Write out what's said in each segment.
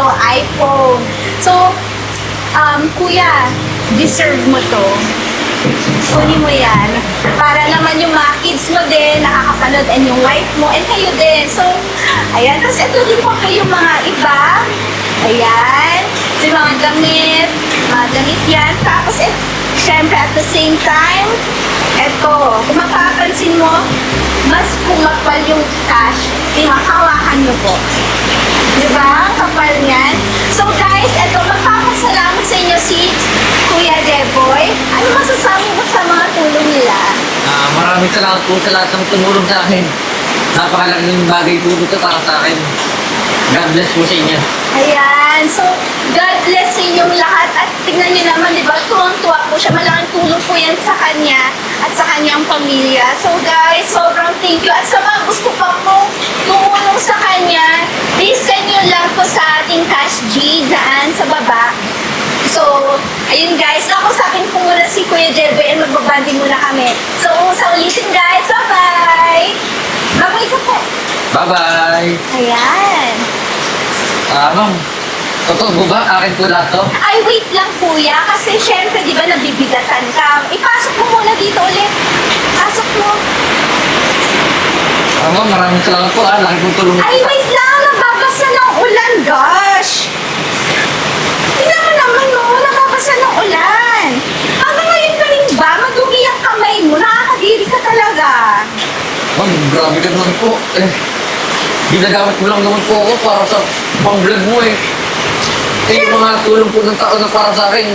to, iPhone. So, um, kuya, deserve mo to. Kunin mo yan. Para naman yung mga kids mo din, nakakapanood, and yung wife mo, and kayo din. So, ayan. Tapos ito din po kayo mga iba. Ayan. So, mga damit, mga damit yan. Tapos, et, syempre, at the same time, eto, kung mapapansin mo, mas kumapal yung cash. Pinakawakan nyo po. Di ba? Kapal niyan. So guys, eto, magpapasalamat sa inyo si Kuya Deboy. Ano masasabi mo sa mga tulong nila? Ah, maraming salamat po sa lahat ng tumulong sa akin. Napakalaking bagay po ito para sa akin. God bless po sa inyo. Ayan. So, God bless sa inyong lahat. At tingnan niyo naman, di ba, tuwang-tuwa po siya. Malaking tulong po yan sa kanya at sa kanyang pamilya. So, guys, sobrang thank you. At sa mga gusto pa po tumulong sa kanya, please send nyo lang po sa ating Cash G daan sa baba. So, ayun guys, nakusapin ko muna si Kuya Jebe and magbabanding muna kami. So, sa ulitin guys, bye-bye! Bye-bye ka po! Bye-bye! Ayan. Ah, ma'am. Totoo po ba? Akin po lahat to? Ay, wait lang kuya, kasi syempre, di ba, nabibigatan ka. Ipasok mo muna dito ulit. Pasok mo. Ah, ma'am, maraming salamat po. Ah, laki pong tulong. Ay, wait lang, nababasa ng ulan, gosh. Tingnan mo naman, no, nababasa ng ulan. Hanggang ngayon pa rin ba, madumi ang kamay mo, nakakadiri ka talaga. Ma'am, grabe ka naman po. Eh, ginagamit mo lang naman po ako para sa pang-vlog mo eh. Eh, yung mga tulong po ng tao na para sa akin,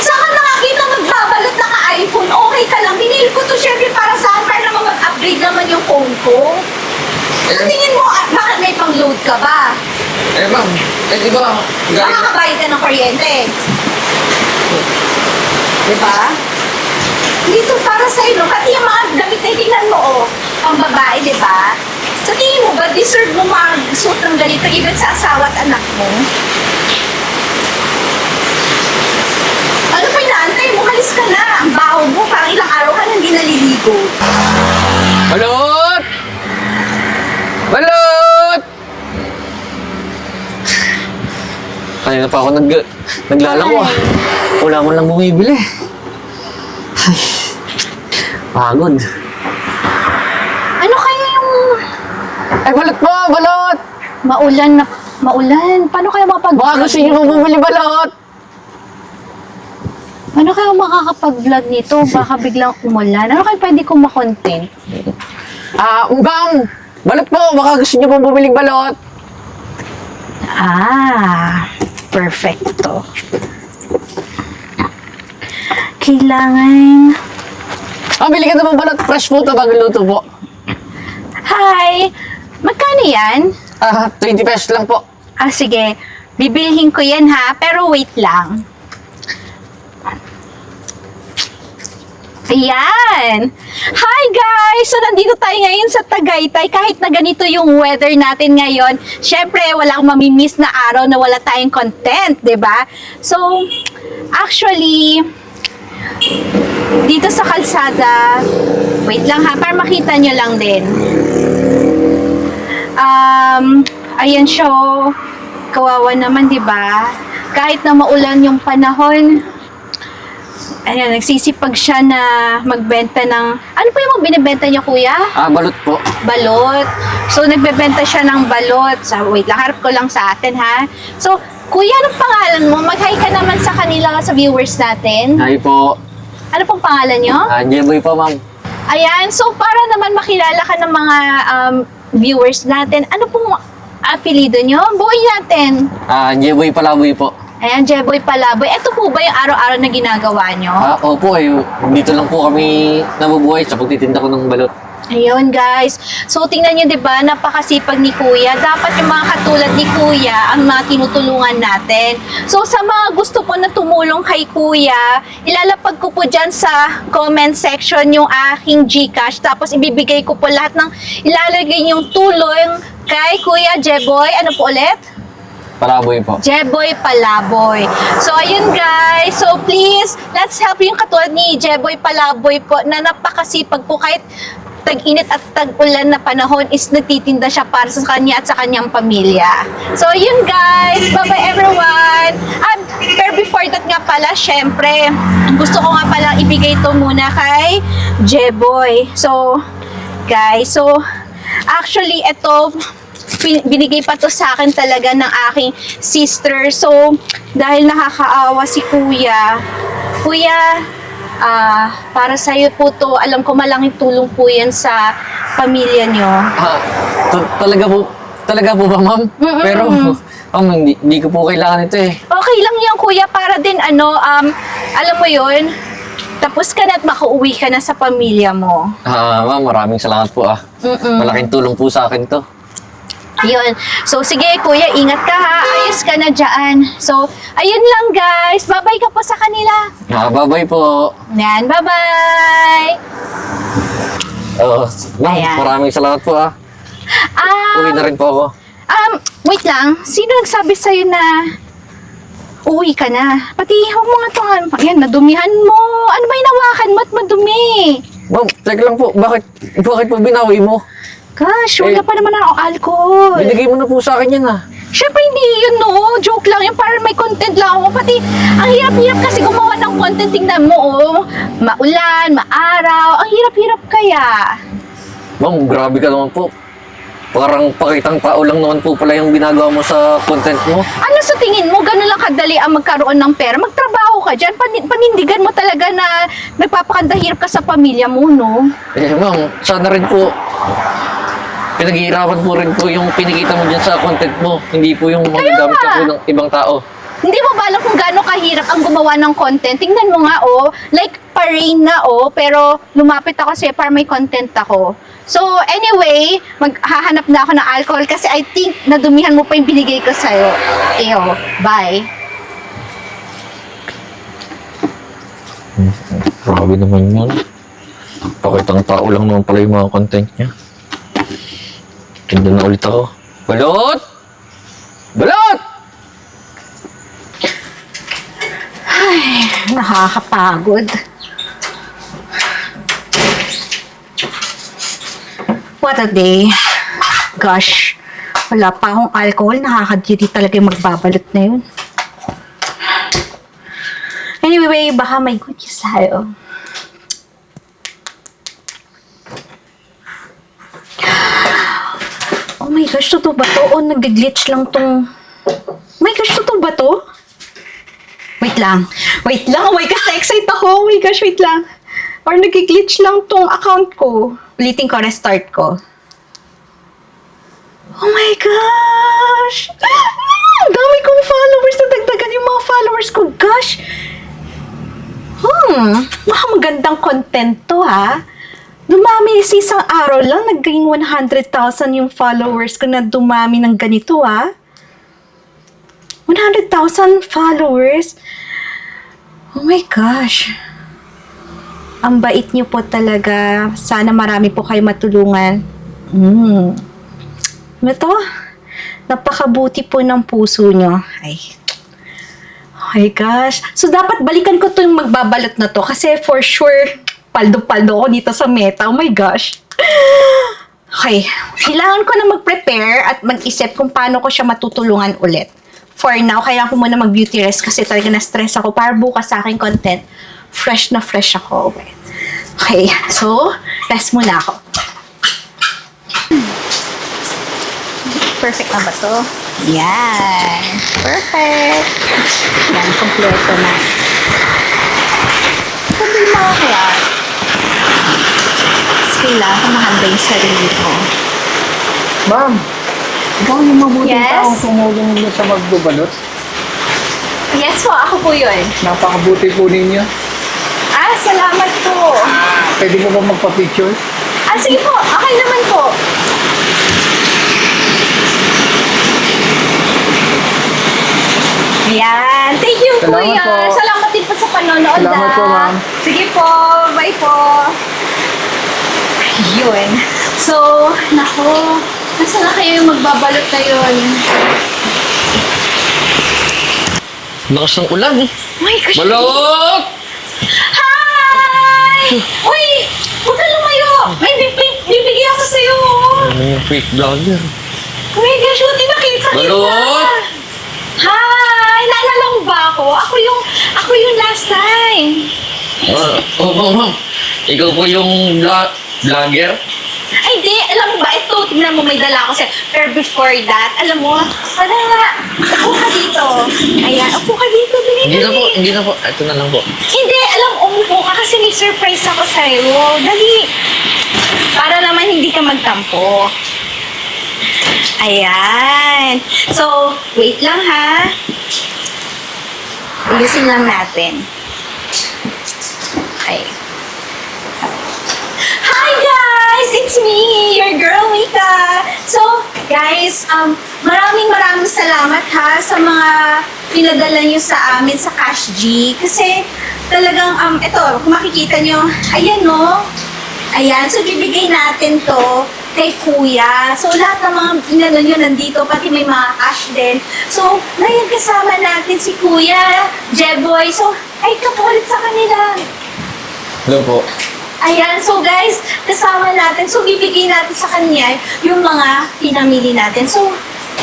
Saan ka nakakita magbabalot ng iPhone? Okay ka lang. Binili ko to syempre para saan? Para naman mag-upgrade naman yung phone ko. Sa eh, tingin mo, ah, bakit may pang-load ka ba? eh ma'am, eh di ba, galing, Makakabayad ka ng kuryente. Di ba? Dito para sa no? Pati yung mga damit na tingnan mo, oh, pang babae, di ba? Sa tingin mo ba, deserve mo mag-suit ng ganito even sa asawa at anak mo? Ano pa inaantay mo? Halis ka na. Ang baho mo, parang ilang araw ka na hindi naliligo. Balot! Balot! Kanina pa ako nag, naglalako ah. Wala mo lang bumibili. Ay, pagod. Ano kaya yung Ay, balot po! Balot! maulan na maulan? Paano kaya makapag Baka gusto niyo mo bumili balot! Paano kaya makakapag-vlog nito? Baka biglang umulan. Ano kaya pwede kong makontent? Ah, ugang! Balot po! Baka gusto niyo po bumili balot! Ah, perfecto. Kailangan... Ah, bili ka naman balot! Fresh po ito bago luto po. Hi! Magkano yan? Ah, 20 pesos lang po. Ah, sige. Bibilhin ko yan ha, pero wait lang. Ayan! Hi guys! So, nandito tayo ngayon sa Tagaytay. Kahit na ganito yung weather natin ngayon, syempre, wala akong mamimiss na araw na wala tayong content, 'di ba? So, actually, dito sa kalsada, wait lang ha, para makita nyo lang din. Um, ayan siya, oh. kawawa naman, 'di ba? Kahit na maulan yung panahon, ayan, nagsisipag siya na magbenta ng, ano po yung mga binibenta niya, kuya? Ah, balot po. Balot. So, nagbebenta siya ng balot. So, wait lang, harap ko lang sa atin, ha? So, kuya, anong pangalan mo? Mag-hi ka naman sa kanila, sa viewers natin. Hi po. Ano pong pangalan nyo? Ah, Jeboy po, ma'am. Ayan, so para naman makilala ka ng mga um, viewers natin, ano pong apelido nyo? Buhay natin. Ah, Jeboy Palaboy po. Ayan, Jeboy Palaboy. Ito po ba yung araw-araw na ginagawa nyo? Ah, opo eh. Dito lang po kami nabubuhay sa pagtitinda ko ng balot. Ayun, guys. So, tingnan nyo, di ba, napakasipag ni Kuya. Dapat yung mga katulad ni Kuya ang mga tinutulungan natin. So, sa mga gusto po na tumulong kay Kuya, ilalapag ko po dyan sa comment section yung aking Gcash. Tapos, ibibigay ko po lahat ng ilalagay yung tulong kay Kuya Jeboy. Ano po ulit? Palaboy po. Jeboy Palaboy. So, ayun guys. So, please, let's help yung katulad ni Jeboy Palaboy po na napakasipag po kahit tag-init at tag-ulan na panahon is nagtitinda siya para sa kanya at sa kanyang pamilya. So, yun guys. Bye-bye everyone. At, pero before that nga pala, syempre, gusto ko nga pala ibigay to muna kay Jeboy. So, guys, so, actually, ito, binigay pa to sa akin talaga ng aking sister. So, dahil nakakaawa si kuya, kuya, ah, para sa'yo po to, alam ko malaking tulong po yan sa pamilya nyo. Ah, ta- talaga po, talaga po ba, ma'am? Mm-mm. Pero, ma'am, hindi, hindi ko po kailangan ito eh. Okay lang yan, kuya, para din ano, um, alam mo yon tapos ka na at makauwi ka na sa pamilya mo. Ah, ma'am, maraming salamat po ah. Mm-mm. Malaking tulong po sa akin to. Yun. So, sige, kuya, ingat ka ha. Ayos ka na dyan. So, ayun lang, guys. Babay ka po sa kanila. Ah, bye-bye po. Yan, bye-bye. Oh, ma'am, Ayan. maraming salamat po ah. Uwi Um, na rin po ako. um, wait lang. Sino nagsabi sa'yo na uwi ka na? Pati yung mga to, yan, nadumihan mo. Ano ba hinawakan mo at madumi? Ma'am, teka lang po, bakit, bakit po binawi mo? Gosh, wala Eh, pa naman ako alcohol. Binigay mo na po sa akin yan ah. Siyempre, hindi yun, no. Joke lang yun. Para may content lang ako. Pati, ang hirap-hirap kasi gumawa ng content. Tingnan mo, oh. Maulan, maaraw. Ang hirap-hirap kaya. Ma'am, grabe ka naman po. Parang pakitang tao lang naman po pala yung ginagawa mo sa content mo. Ano sa tingin mo? Ganun lang kadali ang magkaroon ng pera. Magtrabaho ka dyan. Pan- panindigan mo talaga na nagpapakandahirap ka sa pamilya mo, no? Eh, ma'am, sana rin po pinaghihirapan po rin po yung pinikita mo dyan sa content mo. Hindi po yung na po ng ibang tao. Hindi mo ba alam kung gaano kahirap ang gumawa ng content? Tingnan mo nga, oh. Like, pa-rain na, oh. Pero lumapit ako sa'yo para may content ako. So, anyway, maghahanap na ako ng alcohol kasi I think nadumihan mo pa yung binigay ko sa'yo. Eyo, bye. Grabe naman yun. Pakitang tao lang naman pala yung mga content niya. Tinda na ulit ako. Balot! Balot! Nakakapagod. What a day. Gosh, wala pa akong alcohol. Nakakadiri talaga yung magbabalot na yun. Anyway, baka may good news tayo. Oh my gosh, totoo ba to? O nag-glitch lang tong... Oh my gosh, totoo ba to? Wait lang. Wait lang. Oh my gosh, na-excite ako. Oh my gosh, wait lang. Or nag-glitch lang tong account ko. Ulitin ko, restart ko. Oh my gosh! Ah, Ang dami kong followers. Nadagdagan yung mga followers ko. Gosh! Hmm, mga magandang content to ha. Dumami sa isang araw lang, naging 100,000 yung followers ko na dumami ng ganito ha. 100,000 followers? Oh my gosh. Ang bait niyo po talaga. Sana marami po kayo matulungan. Hmm. Ano to? Napakabuti po ng puso niyo. Ay. Oh my gosh. So, dapat balikan ko to yung magbabalot na to. Kasi for sure, paldo-paldo ako dito sa meta. Oh my gosh. Okay. Kailangan ko na mag-prepare at mag-isip kung paano ko siya matutulungan ulit. For now, kailangan ko muna mag-beauty rest kasi talaga na-stress ako para bukas sa aking content. Fresh na fresh ako. Okay. So, rest muna ako. Perfect na ba to? Yan. Perfect. Yan, kompleto na. Problema ko kaya. Kailangan ko mahanda yung sarili ko. Ma'am, ikaw yung mabuting Yes? taong tumulong niyo sa magbubalot. Yes po, ako po yun. Napakabuti po ninyo. Salamat po. Pwede mo ba magpa-picture? Ah, sige po. Okay naman po. Ayan. Thank you, Salamat Kuya. po. Salamat din po sa panonood. Salamat ah. po, ma'am. Sige po. Bye po. Ayun. So, nako. Nasaan na kayo yung magbabalot na yun? Lakas ng ulan eh. Oh my gosh. Balot! Uy! Huwag ka lumayo! May, Bibigyan ako sa'yo. Ano yung fake vlogger? Oh my gosh, buti nakita kita. Balot! Hi! Naalala mo ba ako? Ako yung, ako yung last time. Ah, oh, ma'am, ma'am. Ikaw po yung vlog vlogger? Ay, di. Alam mo ba, ito, tignan mo, may dala ako sa'yo. Pero before that, alam mo, wala nga. Upo ka dito. Ayan, upo ka dito. Dali, Hindi na dali. po, hindi na po. Ito na lang po. Hindi, alam, umupo ka kasi may surprise ako sa'yo. Dali. Para naman hindi ka magtampo. Ayan. So, wait lang ha. Ayusin lang natin. Okay. Hi guys! It's me, your girl Mika. So, guys, um, maraming maraming salamat ha sa mga pinadala nyo sa amin sa Cash G. Kasi talagang, um, ito, kung makikita nyo, ayan no, Ayan, so bibigay natin to kay kuya. So lahat ng mga inano nyo nandito, pati may mga cash din. So, ngayon kasama natin si kuya, Jeboy. So, ay ka ulit sa kanila. Hello po. Ayan, so guys, kasama natin. So, bibigay natin sa kanya yung mga pinamili natin. So,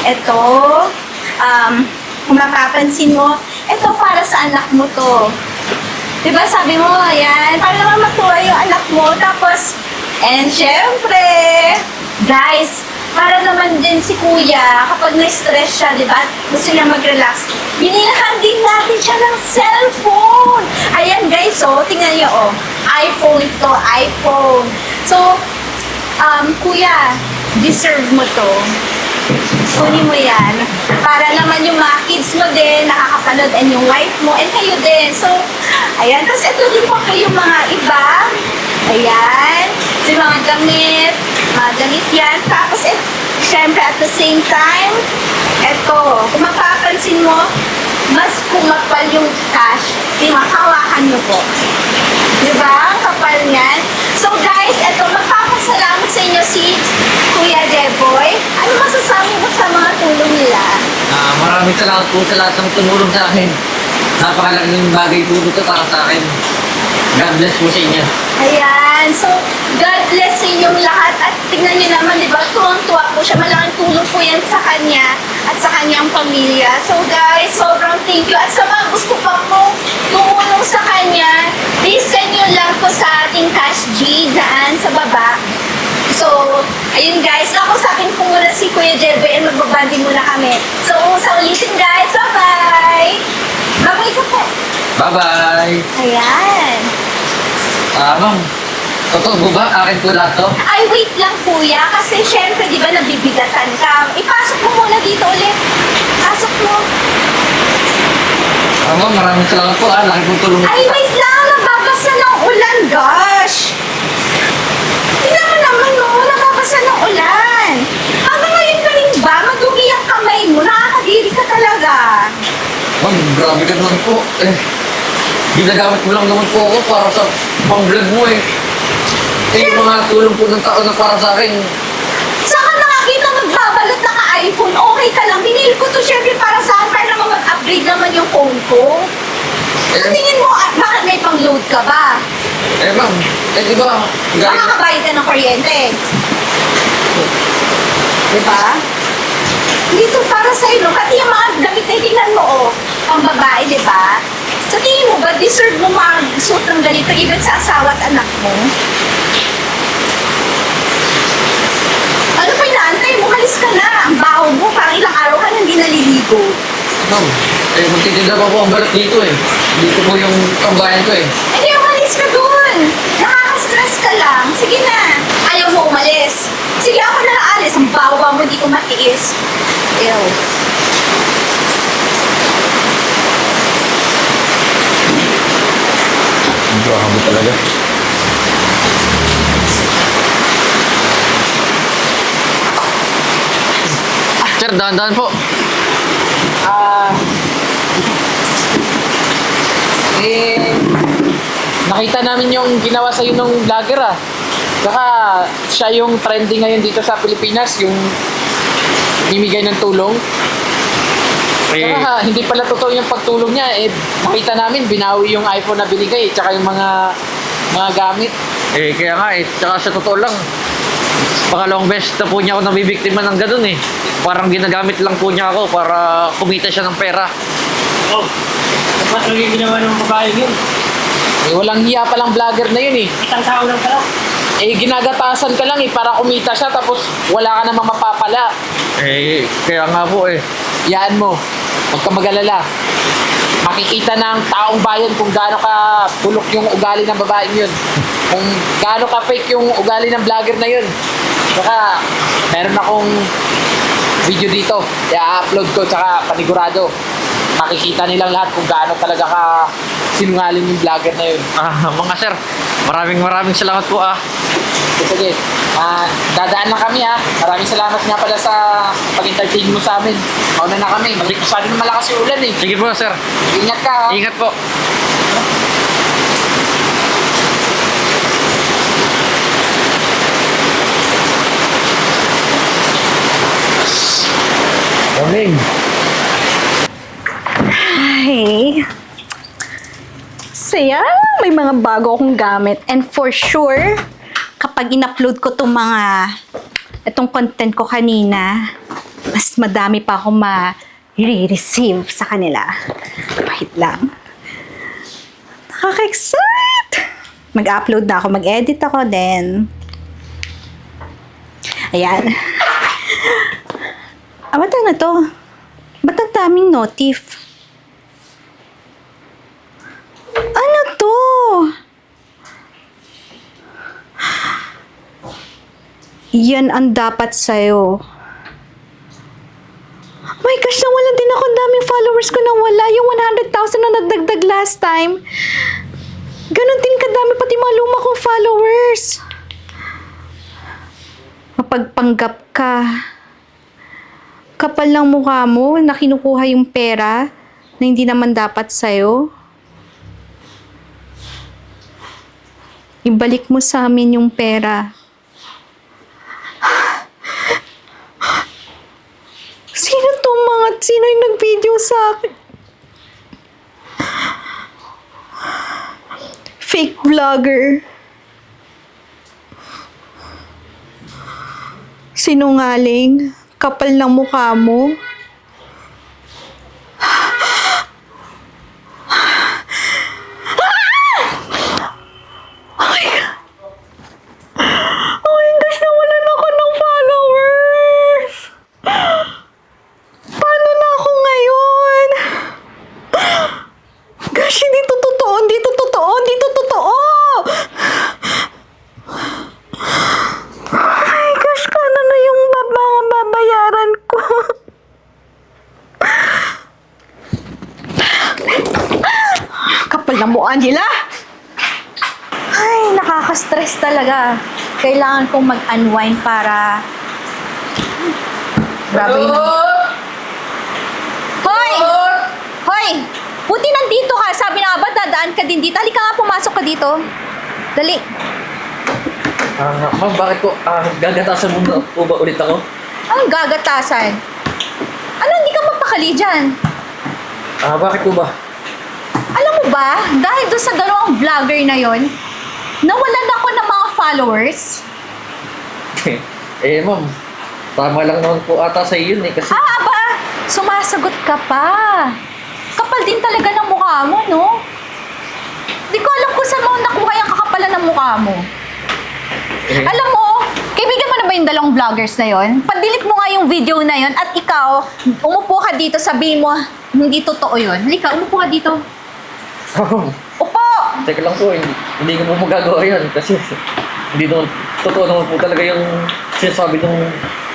eto, um, kung mapapansin mo, eto para sa anak mo to. Diba sabi mo, ayan, para naman matuwa yung anak mo. Tapos, and syempre, guys, para naman din si kuya, kapag na-stress siya, di ba, gusto niya mag-relax, binilhan din natin siya ng cellphone. Ayan guys, oh, tingnan niyo, oh, iPhone ito, iPhone. So, um, kuya, deserve mo to. Kunin mo yan. Para naman yung mga kids mo din, nakakapanood, and yung wife mo, and kayo din. So, ayan. Tapos ito din po kayo mga iba. Ayan. So, yung mga damit, mga damit yan. Tapos, et, syempre, at the same time, eto, kung mapapansin mo, mas kumapal yung cash, yung hawakan nyo po. Di ba? Ang kapal niyan. So guys, eto, magpapasalamat sa inyo si Kuya Deboy. Ano masasabi mo sa mga tulong nila? Ah, maraming salamat po sa lahat ng tumulong sa akin. Napakalaking bagay po ito para sa akin. God bless po sa inyo. Ayan. So, God bless sa inyong lahat. At tingnan niyo naman, di ba, tuwang-tuwa po siya. Malaking tulong po yan sa kanya at sa kanyang pamilya. So, guys, sobrang thank you. At sa mga gusto pa po tumulong sa kanya, please send nyo lang po sa ating Cash G daan sa baba. So, ayun guys, nakausapin ko muna si Kuya Jebe and magbabanding muna kami. So, sa ulitin guys, bye-bye! Bye-bye ka po! Bye-bye! Ayan. Ah, ma'am. Totoo po ba? Akin po lahat to? Ay, wait lang kuya, kasi syempre, di ba, nabibigatan ka. Ipasok mo muna dito ulit. Pasok mo. Ah, ma'am, maraming salamat po. Ah, laki pong tulong. Ay, wait lang, nababasa ng ulan, gosh. Tingnan mo naman, no, nababasa ng ulan. Ano ngayon ka rin ba? Madumi ang kamay mo, nakakadiri ka talaga. Ma'am, grabe ka naman po. Eh, ginagamit mo lang naman po ako para sa pang-vlog mo eh. Eh, yung mga tulong po ng tao na para sa akin. Saan ka nakakita magbabalot ng iPhone? Okay ka lang. Binili ko to syempre para saan? Para naman mag-upgrade naman yung phone ko. Sa Eh, tingin mo, ah, bakit may pang-load ka ba? eh ma'am, eh di ba, galing Makakabayad ka ng kuryente. Diba? Dito para sa ilo, pati yung mga damit na tingnan mo, oh, pang babae, di ba? Sa tingin mo ba, deserve mo mag-suit ng ganito even sa asawa at anak mo? Ano pa inaantay mo? Malis ka na. Ang baho mo, parang ilang araw ka hindi naliligo. Ma'am, eh magtitinda pa po ang balat dito eh. Dito po yung tambayan ko eh. Eh di umalis ka dun. Nakaka-stress ka lang. Sige na. Ayaw mo umalis. Sige, ako na lang alis. Ang bawa mo, di ko matiis. Ew. Grabe talaga. Sir, dahan-dahan po. Ah. eh, nakita namin yung ginawa sa'yo nung vlogger ah. Saka siya yung trending ngayon dito sa Pilipinas, yung bimigay ng tulong. Eh, Saka hindi pala totoo yung pagtulong niya. Eh, nakita namin, binawi yung iPhone na binigay, tsaka yung mga mga gamit. eh, kaya nga eh, tsaka sa totoo lang, pangalawang beses na po niya ako nabibiktima ng ganun eh. Parang ginagamit lang po niya ako para kumita siya ng pera. Oh, dapat lagi ginawa ng babae yun. Eh, walang hiya palang vlogger na yun eh. Isang tao lang pala. Eh, ginagatasan ka lang eh para kumita siya tapos wala ka namang mapapala. Eh, kaya nga po eh. Yaan mo. Huwag ka mag-alala. Makikita ng taong bayan kung gaano ka bulok yung ugali ng babaeng yun. Kung gaano ka fake yung ugali ng vlogger na yun. Saka, meron akong video dito. I-upload ko, tsaka panigurado. Makikita nilang lahat kung gaano talaga ka sinungaling yung vlogger na yun. Ah, mga sir, maraming maraming salamat po ah. Sige, ah, dadaan na kami ha. Maraming salamat nga pala sa pag-entertain mo sa amin. Mauna na kami. Malik masyado na malakas yung ulan eh. Sige po sir, Ingat ka ha. ingat po. Morning. Ay. Saya, may mga bago akong gamit. And for sure, kapag in-upload ko itong mga, itong content ko kanina, mas madami pa akong ma-receive sa kanila. Wait lang. Nakaka-excite! Mag-upload na ako, mag-edit ako din. Ayan. Ah, ba't na to? Ba't ang daming notif? Ano to? Yan ang dapat sa'yo. My gosh, nawala din ako. Ang daming followers ko nang wala. Yung 100,000 na nadagdag last time. Ganon din kadami pati mga luma kong followers. Mapagpanggap ka. Kapal lang mukha mo na kinukuha yung pera na hindi naman dapat sa'yo. Ibalik mo sa amin yung pera. Sino tong mga, sino nag-video sa akin? Fake vlogger. Sinungaling. Kapal ng mukha mo. Oh my gosh, nawalan ako ng followers! Paano na ako ngayon? Gosh, hindi to totoo, hindi to totoo, hindi to totoo! Oh my gosh, paano na yung bab- mga babayaran ko? Mo, Angela! Ay, nakaka-stress talaga. Kailangan kong mag-unwind para... Grabe yun. Hoy! Hoy! Buti nandito ka. Sabi na nga ba, dadaan ka din dito. Halika nga, pumasok ka dito. Dali. Ah, ma'am, bakit po? Ah, gagatasan mo na po ba ulit ako? Anong gagatasan? Ano, hindi ka mapakali dyan. Ah, bakit po ba? Ba, dahil doon sa dalawang vlogger na yon, nawalan ako ng mga followers. eh, ma'am, tama lang naman po ata sa yun eh. Kasi, Ah, aba! Sumasagot ka pa. Kapal din talaga ng mukha mo, no? Di ko alam kung saan mo nakuha yung kakapalan ng mukha mo. eh, Alam mo, kaibigan mo na ba yung dalawang vloggers na yon? Pag-delete mo nga yung video na yon at ikaw, umupo ka dito, sabihin mo, hindi totoo yun. Halika, umupo ka dito. Upo! Teka lang po, hindi, hindi ko po magagawa yan kasi hindi naman, totoo naman po talaga yung sinasabi ng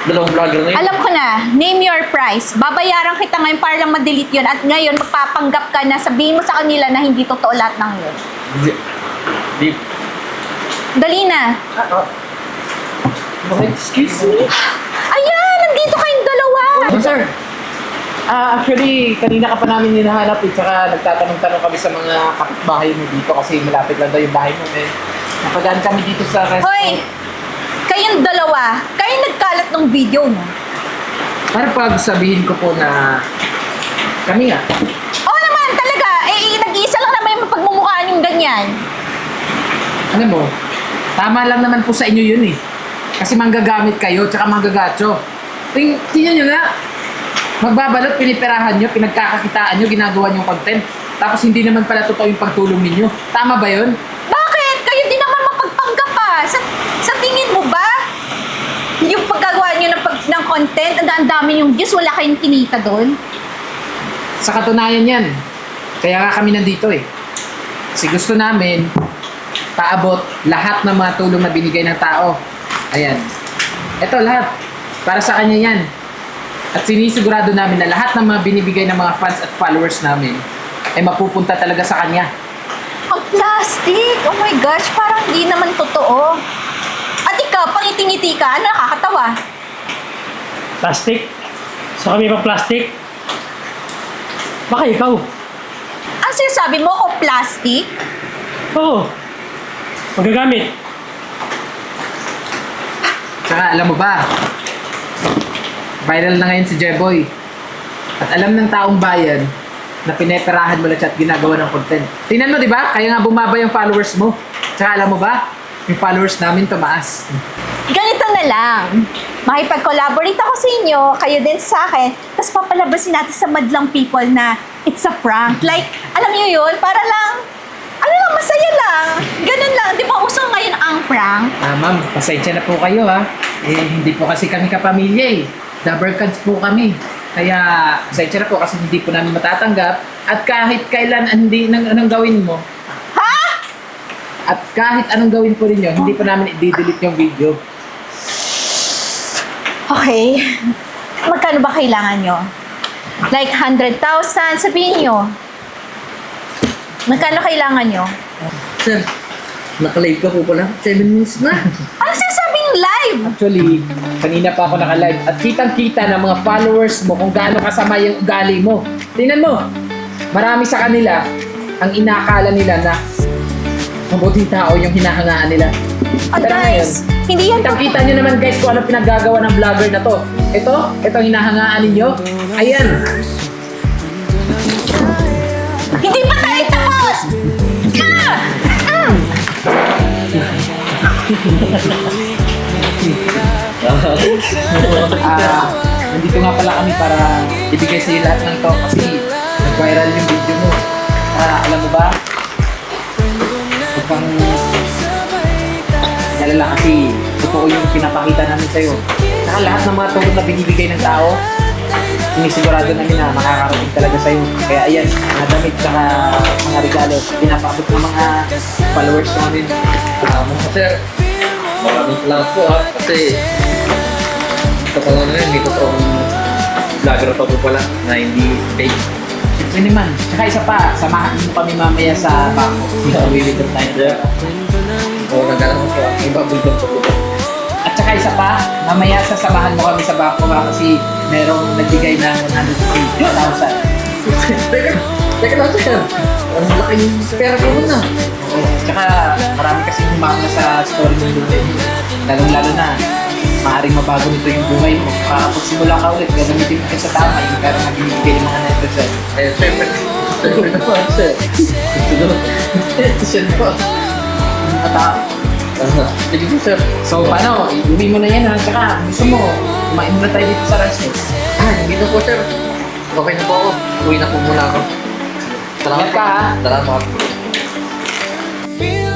dalawang vlogger na yun. Alam ko na, name your price. Babayaran kita ngayon para lang ma-delete yun at ngayon magpapanggap ka na sabihin mo sa kanila na hindi totoo lahat ng yun. Di, di, Dali na. bakit? Excuse me? Ayan, nandito kayong dalawa. sir. Ah, actually, kanina ka pa namin hinahanap eh, tsaka nagtatanong-tanong kami sa mga kapitbahay mo dito kasi malapit lang daw yung bahay mo eh. Napadaan kami dito sa restaurant. Hoy, kayong dalawa, kayo nagkalat ng video mo. Para pag sabihin ko po na kami nga. Oo naman, talaga. Eh, nag-iisa lang naman yung pagmumukhaan yung ganyan. Alam mo, tama lang naman po sa inyo yun eh. Kasi manggagamit kayo, tsaka manggagacho. Ting tingnan nyo nga. Magbabalot, piniperahan nyo, pinagkakakitaan nyo, ginagawa nyo content. Tapos hindi naman pala totoo yung pagtulong ninyo. Tama ba yun? Bakit? Kayo din naman mapagpanggap pa. Sa, sa tingin mo ba? Yung paggagawa niyo ng, pag, ng content, ang ang dami yung views, wala kayong kinita doon? Sa katunayan yan. Kaya nga kami nandito eh. Kasi gusto namin paabot lahat ng mga tulong na binigay ng tao. Ayan. Ito lahat. Para sa kanya yan. At sinisigurado namin na lahat ng mga binibigay ng mga fans at followers namin ay mapupunta talaga sa kanya. Ang plastic! Oh my gosh, parang hindi naman totoo. At ikaw, pangiting-ngiti ka, ano nakakatawa? Plastic? So kami pa plastic? Baka ikaw? Ang sinasabi mo ako plastic? Oo. Magagamit. Tsaka alam mo ba, viral na ngayon si Jeboy. At alam ng taong bayan na pineperahan mo lang siya at ginagawa ng content. Tingnan mo, di ba? Kaya nga bumaba yung followers mo. Tsaka alam mo ba, yung followers namin tumaas. Ganito na lang. Makipag-collaborate ako sa inyo, kayo din sa akin, tapos papalabasin natin sa madlang people na it's a prank. Like, alam niyo yun, para lang, ano lang, masaya lang. Ganun lang. Di ba uso ngayon ang prank? Ah, ma'am, pasensya na po kayo ha. Eh, hindi po kasi kami kapamilya eh. Double cards po kami. Kaya, pasensya na po kasi hindi po namin matatanggap. At kahit kailan hindi nang anong gawin mo, Ha? at kahit anong gawin po ninyo, hindi po namin i-delete yung video. Okay. Magkano ba kailangan nyo? Like 100,000, sabihin nyo. Magkano kailangan nyo? Sir, nakalive ka po pala. 7 minutes na. Ano sinasabing live? Actually, kanina pa ako naka-live at kitang-kita ng mga followers mo kung gaano kasama yung ugali mo. Tingnan mo, marami sa kanila ang inakala nila na mabuting tao yung hinahangaan nila. Oh, Pero guys, hindi yan Kitang-kita nyo naman guys kung ano pinaggagawa ng vlogger na to. Ito, ito ang hinahangaan ninyo. Ayan. Hindi pa tayo tapos! Ah! Mm! Ah, nandito nga pala kami para ibigay sa iyo lahat ng to kasi nag-viral yung video mo. Ah, alam mo ba? Huwag kang nalala kasi totoo yung pinapakita namin sa'yo. Saka lahat ng mga tulong na binibigay ng tao, sinisigurado namin na makakarating talaga sa'yo. Kaya ayan, mga damit saka mga regalo, pinapaabot ng mga followers namin. Um, sir, maraming salamat po ha. Kasi, ito pa lang na yun, may totoong vlogger pa po pala na hindi fake. Siyempre naman. Tsaka isa pa, samahan mo kami mamaya sa bangko. Mawiwidom tayo. Sir, oo, nagkalaman po. May babulgan po po. At saka isa pa, mamaya sasamahan mo kami sa bangko ha, kasi merong nagbigay ng 150,000. Teka, teka lang sir. Ang laki yung pera ko na. Tsaka marami kasi humanga sa story ng buhay mo. Lalong-lalo na, maaaring mabago nito yung buhay mo. Makakapagsimula ka ulit, gagamitin mo sa tama yung pera na binibigay ng mga netizen. Eh, siyempre, siyempre naman sir. Gusto naman. Sir po. At ah, Ah, Sige po sir. so paano, iuwi mo na yan ha. Tsaka gusto mo, kumain muna tayo dito sa restaurant. Ah, hindi na po sir. Okay na po ako. Uwi na po muna ako. Salamat ka, ha? Salamat. Feel